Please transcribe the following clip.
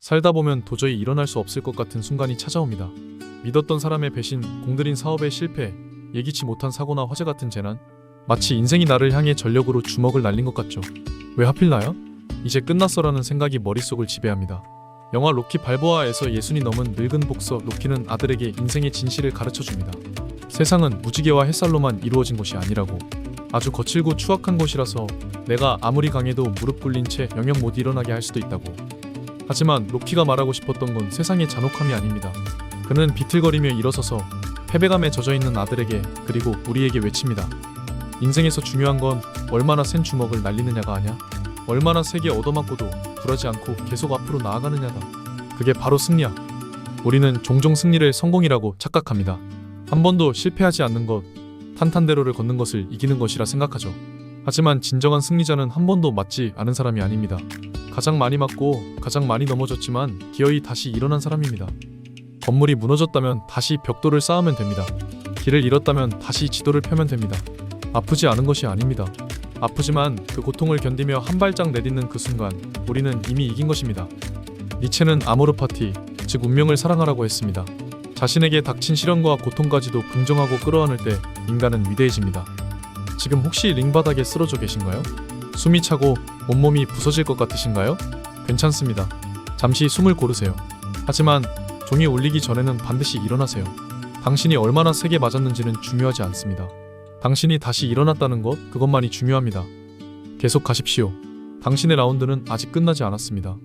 살다 보면 도저히 일어날 수 없을 것 같은 순간이 찾아옵니다. 믿었던 사람의 배신, 공들인 사업의 실패, 예기치 못한 사고나 화재 같은 재난, 마치 인생이 나를 향해 전력으로 주먹을 날린 것 같죠. 왜 하필 나야? 이제 끝났어라는 생각이 머릿속을 지배합니다. 영화 로키 발보아에서 예순이 넘은 늙은 복서 로키는 아들에게 인생의 진실을 가르쳐 줍니다. 세상은 무지개와 햇살로만 이루어진 것이 아니라고. 아주 거칠고 추악한 곳이라서 내가 아무리 강해도 무릎 꿇린 채 영영 못 일어나게 할 수도 있다고. 하지만 로키가 말하고 싶었던 건 세상의 잔혹함이 아닙니다. 그는 비틀거리며 일어서서 패배감에 젖어 있는 아들에게 그리고 우리에게 외칩니다. 인생에서 중요한 건 얼마나 센 주먹을 날리느냐가 아냐. 얼마나 세게 얻어맞고도 굴하지 않고 계속 앞으로 나아가느냐다. 그게 바로 승리야. 우리는 종종 승리를 성공이라고 착각합니다. 한 번도 실패하지 않는 것, 탄탄대로를 걷는 것을 이기는 것이라 생각하죠. 하지만 진정한 승리자는 한 번도 맞지 않은 사람이 아닙니다. 가장 많이 맞고 가장 많이 넘어졌지만 기어이 다시 일어난 사람입니다. 건물이 무너졌다면 다시 벽돌을 쌓으면 됩니다. 길을 잃었다면 다시 지도를 펴면 됩니다. 아프지 않은 것이 아닙니다. 아프지만 그 고통을 견디며 한 발짝 내딛는 그 순간 우리는 이미 이긴 것입니다. 니체는 아모르 파티, 즉 운명을 사랑하라고 했습니다. 자신에게 닥친 시련과 고통까지도 긍정하고 끌어안을 때 인간은 위대해집니다. 지금 혹시 링바닥에 쓰러져 계신가요? 숨이 차고 온몸이 부서질 것 같으신가요? 괜찮습니다. 잠시 숨을 고르세요. 하지만 종이 울리기 전에는 반드시 일어나세요. 당신이 얼마나 세게 맞았는지는 중요하지 않습니다. 당신이 다시 일어났다는 것, 그것만이 중요합니다. 계속 가십시오. 당신의 라운드는 아직 끝나지 않았습니다.